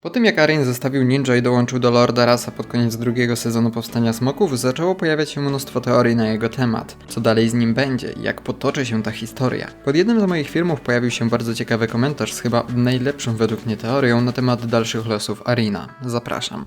Po tym jak Arin zostawił ninja i dołączył do Lorda Rasa pod koniec drugiego sezonu Powstania Smoków, zaczęło pojawiać się mnóstwo teorii na jego temat. Co dalej z nim będzie? Jak potoczy się ta historia? Pod jednym z moich filmów pojawił się bardzo ciekawy komentarz z chyba najlepszą według mnie teorią na temat dalszych losów Arina. Zapraszam.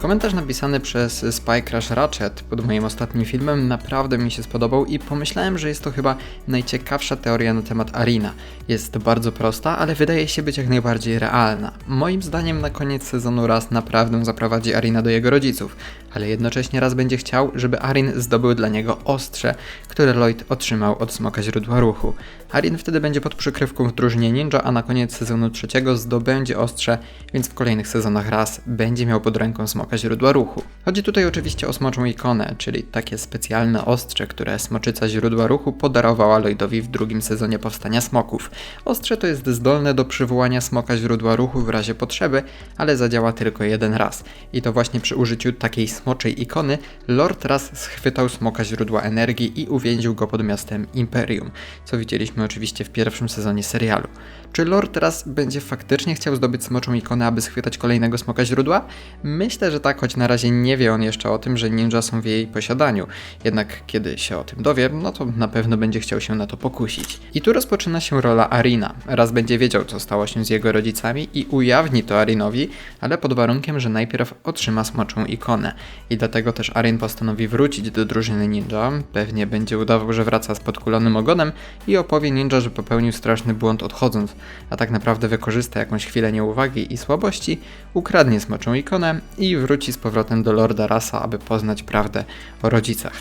Komentarz napisany przez Spy Crash Ratchet pod moim ostatnim filmem naprawdę mi się spodobał i pomyślałem, że jest to chyba najciekawsza teoria na temat Arina. Jest bardzo prosta, ale wydaje się być jak najbardziej realna. Moim zdaniem na koniec sezonu raz naprawdę zaprowadzi Arina do jego rodziców, ale jednocześnie raz będzie chciał, żeby Arin zdobył dla niego ostrze, które Lloyd otrzymał od Smoka Źródła Ruchu. Arin wtedy będzie pod przykrywką w drużynie ninja, a na koniec sezonu trzeciego zdobędzie ostrze, więc w kolejnych sezonach raz będzie miał pod ręką Smoka Źródła Ruchu. Chodzi tutaj oczywiście o smoczą ikonę, czyli takie specjalne ostrze, które Smoczyca Źródła Ruchu podarowała Lloydowi w drugim sezonie Powstania Smoków. Ostrze to jest zdolne do przywołania Smoka Źródła Ruchu w razie potrzeby, ale zadziała tylko jeden raz. I to właśnie przy użyciu takiej smoczej ikony Lord raz schwytał Smoka Źródła Energii i uwięził go pod miastem Imperium, co widzieliśmy oczywiście w pierwszym sezonie serialu. Czy Lord teraz będzie faktycznie chciał zdobyć smoczą ikonę, aby schwytać kolejnego Smoka Źródła? Myślę, że tak, choć na razie nie wie on jeszcze o tym, że ninja są w jej posiadaniu. Jednak kiedy się o tym dowie, no to na pewno będzie chciał się na to pokusić. I tu rozpoczyna się rola Arina. Raz będzie wiedział, co stało się z jego rodzicami i ujawni to Arinowi, ale pod warunkiem, że najpierw otrzyma smoczą ikonę. I dlatego też Arin postanowi wrócić do drużyny ninja. Pewnie będzie udawał, że wraca z podkulonym ogonem i opowie ninja, że popełnił straszny błąd odchodząc, a tak naprawdę wykorzysta jakąś chwilę nieuwagi i słabości, ukradnie smoczą ikonę i wróci z powrotem do Lorda Rasa, aby poznać prawdę o rodzicach.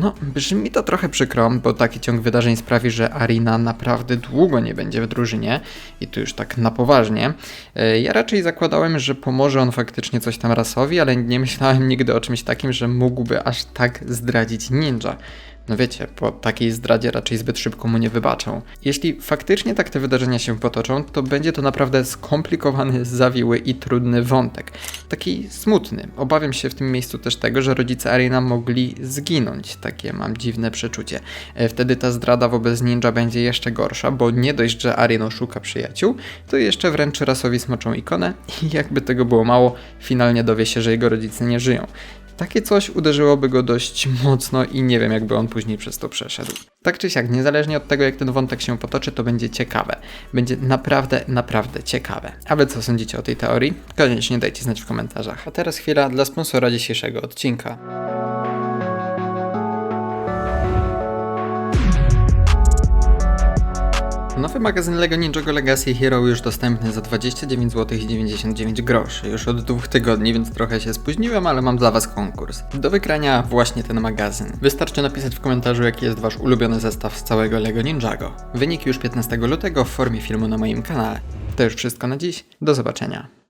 No, brzmi to trochę przykro, bo taki ciąg wydarzeń sprawi, że Arina naprawdę długo nie będzie w drużynie i tu już tak na poważnie. E, Ja raczej zakładałem, że pomoże on faktycznie coś tam rasowi, ale nie myślałem nigdy o czymś takim, że mógłby aż tak zdradzić ninja. No wiecie, po takiej zdradzie raczej zbyt szybko mu nie wybaczą. Jeśli faktycznie tak te wydarzenia się potoczą, to będzie to naprawdę skomplikowany, zawiły i trudny wątek. Taki smutny. Obawiam się w tym miejscu też tego, że rodzice Arina mogli zginąć. Takie mam dziwne przeczucie. E, Wtedy ta zdrada wobec ninja będzie jeszcze gorsza, bo nie dość, że Arin oszuka przyjaciół, to jeszcze wręczy rasowi smoczą ikonę i jakby tego było mało, finalnie dowie się, że jego rodzice nie żyją. Takie coś uderzyłoby go dość mocno i nie wiem, jakby on później przez to przeszedł. Tak czy siak, niezależnie od tego, jak ten wątek się potoczy, to będzie ciekawe. Będzie naprawdę, naprawdę ciekawe. A wy co sądzicie o tej teorii? Koniecznie dajcie znać w komentarzach. A teraz chwila dla sponsora dzisiejszego odcinka. Nowy magazyn LEGO Ninjago Legacy Hero już dostępny za 29 zł i 99 groszy. Już od dwóch tygodni, więc trochę się spóźniłem, ale mam dla Was konkurs. Do wygrania właśnie ten magazyn. Wystarczy napisać w komentarzu, jaki jest Wasz ulubiony zestaw z całego LEGO Ninjago. Wynik już 15 lutego w formie filmu na moim kanale. To już wszystko na dziś. Do zobaczenia.